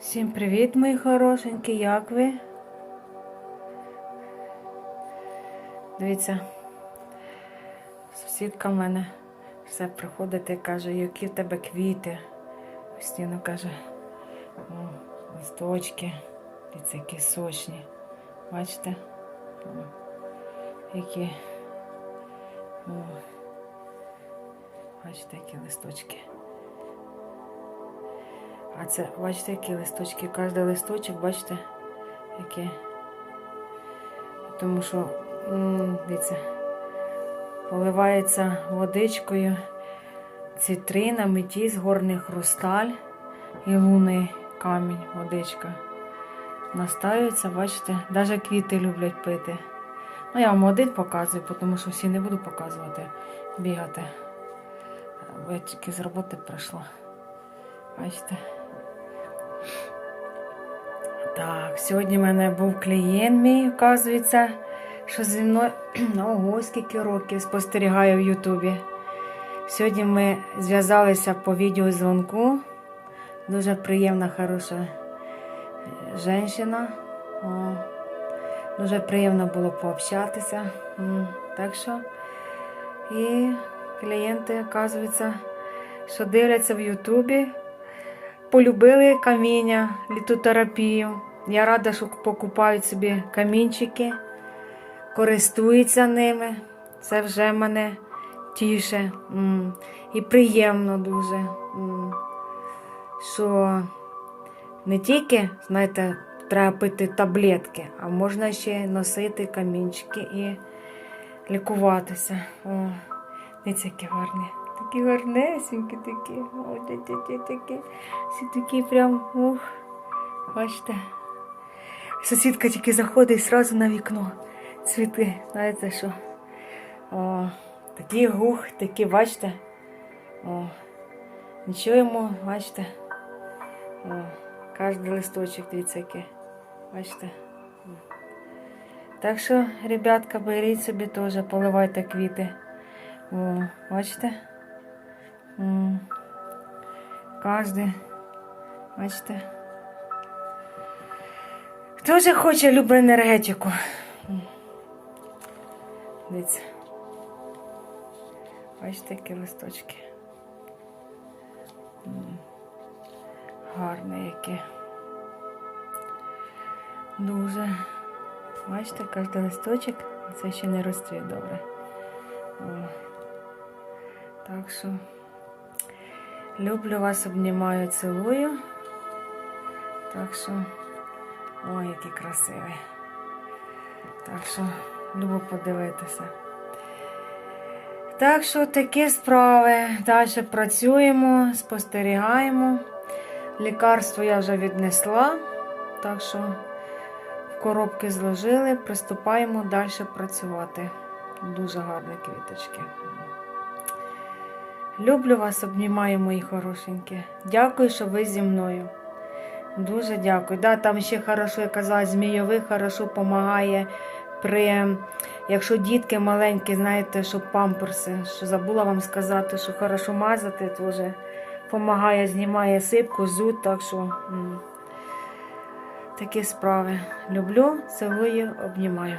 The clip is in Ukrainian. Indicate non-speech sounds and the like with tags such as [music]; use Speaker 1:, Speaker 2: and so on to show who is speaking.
Speaker 1: Всім привіт, мої хорошенькі, як ви? Дивіться, сусідка в мене все приходить і каже, які в тебе квіти. Постійно каже, листочки, дивіться, які сочні. Бачите? Які. О, бачите, які листочки. А це, бачите, які листочки. Кожен листочок, бачите, які. Тому що, дивіться, поливається водичкою цитрина, метіс, горний хрусталь і лунний камінь, водичка. Настаюється, бачите, навіть квіти люблять пити. Ну, я вам один показую, тому що всі не буду показувати, бігати. Бо тільки з роботи прийшла. Бачите? Так, сьогодні в мене був клієнт мій, оказується, що зі мною [clears throat] ого, скільки років спостерігаю в Ютубі. Сьогодні ми зв'язалися по відеозвонку. Дуже приємна, хороша жінка. Дуже приємно було пообщатися. Так що і клієнти, оказується, що дивляться в Ютубі, полюбили каміння, літотерапію. Я рада, що покупають собі камінчики, користуються ними. Це вже мене тіше. І приємно дуже. Що не тільки, знаєте, треба пити таблетки, а можна ще носити камінчики і лікуватися. О, дивіться, які гарні. Такі гарнесенькі такі. О, ті такі. Всі такі прям ух. Бачите. Сусідка тільки заходить одразу на вікно. Цвіти. Знаєте що? О, такі гух, такі, бачите? О, нічого йому, бачите? О, кожен листочок, дивіться, який. Бачите? Так що, ребятка, беріть собі теж, поливайте квіти. О, бачите? Кожен, бачите? Хто же хоче любить енергетику? Дивіться. Бачите, які листочки. Гарні які. Дуже. Бачите, кожен листочок, це ще не розцвіт добре. Так що люблю вас, обнімаю, цілую. Так що, ой, які красиві. Так що люблю подивитися. Так що такі справи. Далі працюємо, спостерігаємо. Лікарство я вже віднесла. Так що в коробки зложили, приступаємо далі працювати. Дуже гарні квіточки. Люблю вас, обнімаю, мої хорошенькі. Дякую, що ви зі мною. Дуже дякую. Да, там ще хорошо, я казала, змійовий хорошо допомагає при, якщо дітки маленькі, знаєте, що памперси, що забула вам сказати, що хорошо мазати, теж допомагає, знімає сипку, зуд, так що такі справи. Люблю, цілую, обнімаю.